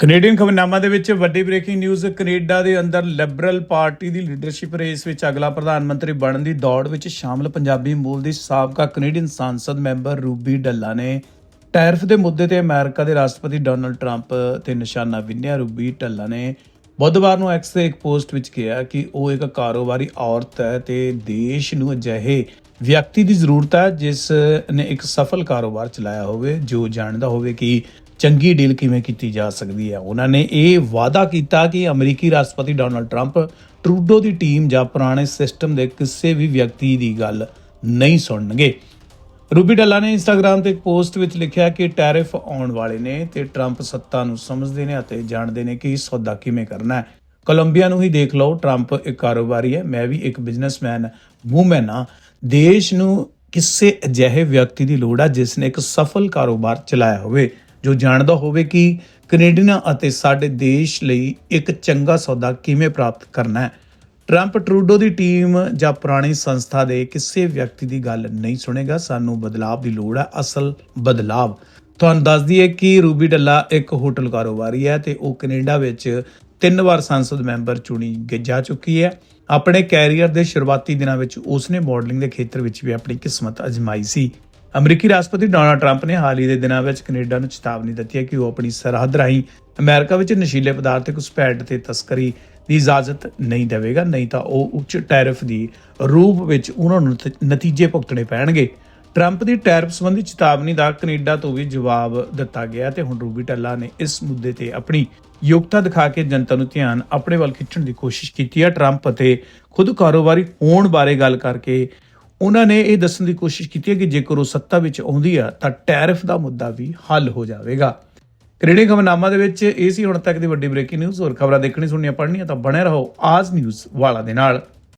Canadian ਖਬਰਨਾਮਾ ਦੇ ਵਿੱਚ ਵੱਡੀ ਬ੍ਰੇਕਿੰਗ ਨਿਊਜ਼, ਕੈਨੇਡਾ ਦੇ ਅੰਦਰ ਲਿਬਰਲ ਪਾਰਟੀ ਦੀ ਲੀਡਰਸ਼ਿਪ ਰੇਸ ਵਿੱਚ ਅਗਲਾ ਪ੍ਰਧਾਨ ਮੰਤਰੀ ਬਣਨ ਦੀ ਦੌੜ ਵਿੱਚ ਸ਼ਾਮਲ ਪੰਜਾਬੀ ਮੂਲ ਦੀ ਸਾਬਕਾ ਕੈਨੇਡੀਅਨ ਸੰਸਦ ਮੈਂਬਰ ਰੂਬੀ ਡੱਲਾ ਨੇ ਟੈਰਫ ਦੇ ਮੁੱਦੇ ਤੇ ਅਮਰੀਕਾ ਦੇ ਰਾਸ਼ਟਰਪਤੀ ਡੋਨਲਡ ਟਰੰਪ ਤੇ ਨਿਸ਼ਾਨਾ ਵਿੰਨਿਆ। ਰੂਬੀ ਡੱਲਾ ਨੇ ਬੁੱਧਵਾਰ ਨੂੰ ਐਕਸ ਤੇ ਇੱਕ ਪੋਸਟ ਵਿੱਚ ਕਿਹਾ ਕਿ ਉਹ ਇੱਕ ਕਾਰੋਬਾਰੀ ਔਰਤ ਹੈ ਤੇ ਦੇਸ਼ ਨੂੰ ਅਜਿਹੇ ਵਿਅਕਤੀ ਦੀ ਜ਼ਰੂਰਤ ਹੈ ਜਿਸ ਨੇ ਇੱਕ ਸਫਲ ਕਾਰੋਬਾਰ ਚਲਾਇਆ ਹੋਵੇ, ਜੋ ਜਾਣਦਾ ਹੋਵੇ ਕਿ ਚੰਗੀ ਡੀਲ ਕਿਵੇਂ ਕੀਤੀ ਜਾ ਸਕਦੀ ਹੈ। ਉਹਨਾਂ ਨੇ ਇਹ ਵਾਅਦਾ ਕੀਤਾ ਕਿ ਅਮਰੀਕੀ ਰਾਸ਼ਟਰਪਤੀ ਡੋਨਲਡ ਟਰੰਪ ਟਰੂਡੋ ਦੀ ਟੀਮ ਜਾਂ ਪੁਰਾਣੇ ਸਿਸਟਮ ਦੇ ਕਿਸੇ ਵੀ ਵਿਅਕਤੀ ਦੀ ਗੱਲ ਨਹੀਂ ਸੁਣਨਗੇ। ਰੂਬੀ ਡੱਲਾ ਨੇ ਇੰਸਟਾਗ੍ਰam ਤੇ ਇੱਕ ਪੋਸਟ ਵਿੱਚ ਲਿਖਿਆ ਕਿ ਟੈਰਿਫ ਆਉਣ ਵਾਲੇ ਨੇ ਤੇ ਟਰੰਪ ਸੱਤਾ ਨੂੰ ਸਮਝਦੇ ਨੇ ਅਤੇ ਜਾਣਦੇ ਨੇ ਕਿ ਸੌਦਾ ਕਿਵੇਂ ਕਰਨਾ ਹੈ। ਕੋਲੰਬੀਆ ਨੂੰ ਹੀ ਦੇਖ ਲਓ ਟਰੰਪ ਇੱਕ ਕਾਰੋਬਾਰੀ ਹੈ, ਮੈਂ ਵੀ ਇੱਕ ਬਿਜ਼ਨਸਮੈਨ ਵੂਮਨ ਹਾਂ। ਦੇਸ਼ ਨੂੰ ਕਿਸੇ ਅਜਿਹੇ ਵਿਅਕਤੀ ਦੀ ਲੋੜ ਹੈ ਜਿਸ ਨੇ ਇੱਕ ਸਫਲ ਕਾਰੋਬਾਰ ਚਲਾਇਆ ਹੋਵੇ, ਜੋ ਜਾਣਦਾ ਹੋਵੇ ਕਿ ਕੈਨੇਡੀਅਨਾਂ ਅਤੇ ਸਾਡੇ ਦੇਸ਼ ਲਈ ਇੱਕ ਚੰਗਾ ਸੌਦਾ ਕਿਵੇਂ ਪ੍ਰਾਪਤ ਕਰਨਾ ਹੈ। ਟਰੰਪ ਟਰੂਡੋ ਦੀ ਟੀਮ ਜਾਂ ਪੁਰਾਣੀ ਸੰਸਥਾ ਦੇ ਕਿਸੇ ਵਿਅਕਤੀ ਦੀ ਗੱਲ ਨਹੀਂ ਸੁਣੇਗਾ, ਸਾਨੂੰ ਬਦਲਾਵ ਦੀ ਲੋੜ ਹੈ ਅਸਲ ਬਦਲਾਵ। ਤੁਹਾਨੂੰ ਦੱਸ ਦਈਏ ਕਿ ਰੂਬੀ ਡੱਲਾ ਇੱਕ ਹੋਟਲ ਕਾਰੋਬਾਰੀ ਹੈ ਤੇ ਉਹ ਕੈਨੇਡਾ ਵਿੱਚ ਤਿੰਨ ਵਾਰ ਸੰਸਦ ਮੈਂਬਰ ਚੁਣੀ ਗ- ਜਾ ਚੁੱਕੀ ਹੈ। ਆਪਣੇ ਕੈਰੀਅਰ ਦੇ ਸ਼ੁਰੂਆਤੀ ਦਿਨਾਂ ਵਿੱਚ ਉਸਨੇ ਮਾਡਲਿੰਗ ਦੇ ਖੇਤਰ ਵਿੱਚ ਵੀ ਆਪਣੀ ਕਿਸਮਤ ਅਜਮਾਈ ਸੀ। ਅਮਰੀਕੀ ਰਾਸ਼ਟਰਪਤੀ ਡੋਨਾਲਡ ਟਰੰਪ ਨੇ ਹਾਲ ਹੀ ਦੇ ਦਿਨਾਂ ਵਿੱਚ ਕੈਨੇਡਾ ਨੂੰ ਚੇਤਾਵਨੀ ਦਿੱਤੀ ਹੈ ਕਿ ਉਹ ਆਪਣੀ ਸਰਹੱਦ ਰਾਹੀਂ ਅਮਰੀਕਾ ਵਿੱਚ ਨਸ਼ੀਲੇ ਪਦਾਰਥ ਘੁਸਪੈਠ ਤੇ ਤਸਕਰੀ ਦੀ ਇਜਾਜ਼ਤ ਨਹੀਂ ਦੇਵੇਗਾ, ਨਹੀਂ ਤਾਂ ਉਹ ਉੱਚ ਟੈਰਿਫ ਦੀ ਰੂਪ ਵਿੱਚ ਉਹਨਾਂ ਨੂੰ ਨਤੀਜੇ ਭੁਗਤਣੇ ਪੈਣਗੇ। ਟਰੰਪ ਦੀ ਟੈਰਫ ਸੰਬੰਧੀ ਚੇਤਾਵਨੀ ਦਾ ਕੈਨੇਡਾ ਤੋਂ ਵੀ ਜਵਾਬ ਦਿੱਤਾ ਗਿਆ ਤੇ ਹੁਣ ਰੂਬੀ ਟੱਲਾ ਨੇ ਇਸ ਮੁੱਦੇ ਤੇ ਆਪਣੀ ਯੋਗਤਾ ਦਿਖਾ ਕੇ ਜਨਤਾ ਨੂੰ ਧਿਆਨ ਆਪਣੇ ਵੱਲ ਖਿੱਚਣ ਦੀ ਕੋਸ਼ਿਸ਼ ਕੀਤੀ ਹੈ ਟਰੰਪ ਅਤੇ ਖੁਦ ਕਾਰੋਬਾਰੀ ਹੋਣ ਬਾਰੇ ਗੱਲ ਕਰਕੇ ਉਹਨਾਂ ਨੇ ਇਹ ਦੱਸਣ ਦੀ ਕੋਸ਼ਿਸ਼ ਕੀਤੀ ਹੈ ਕਿ ਜੇਕਰ ਉਹ ਸੱਤਾ ਵਿੱਚ ਆਉਂਦੀ ਆ ਤਾਂ ਟੈਰਿਫ ਦਾ ਮੁੱਦਾ ਵੀ ਹੱਲ ਹੋ ਜਾਵੇਗਾ। ਕੈਨੇਡੀਅਨ ਖਬਰਨਾਮਾ ਦੇ ਵਿੱਚ ਇਹ ਸੀ, ਹੁਣ ਤੱਕ ਦੀ ਵੱਡੀ ਬ੍ਰੇਕਿੰਗ ਨਿਊਜ਼, ਹੋਰ ਖਬਰਾਂ ਦੇਖਣੀ ਸੁਣਨੀਆਂ, ਪੜ੍ਹਨੀਆਂ ਤਾਂ ਬਣੇ ਰਹੋ ਆਜ ਨਿਊਜ਼ ਵਾਲਾ ਦੇ ਨਾਲ।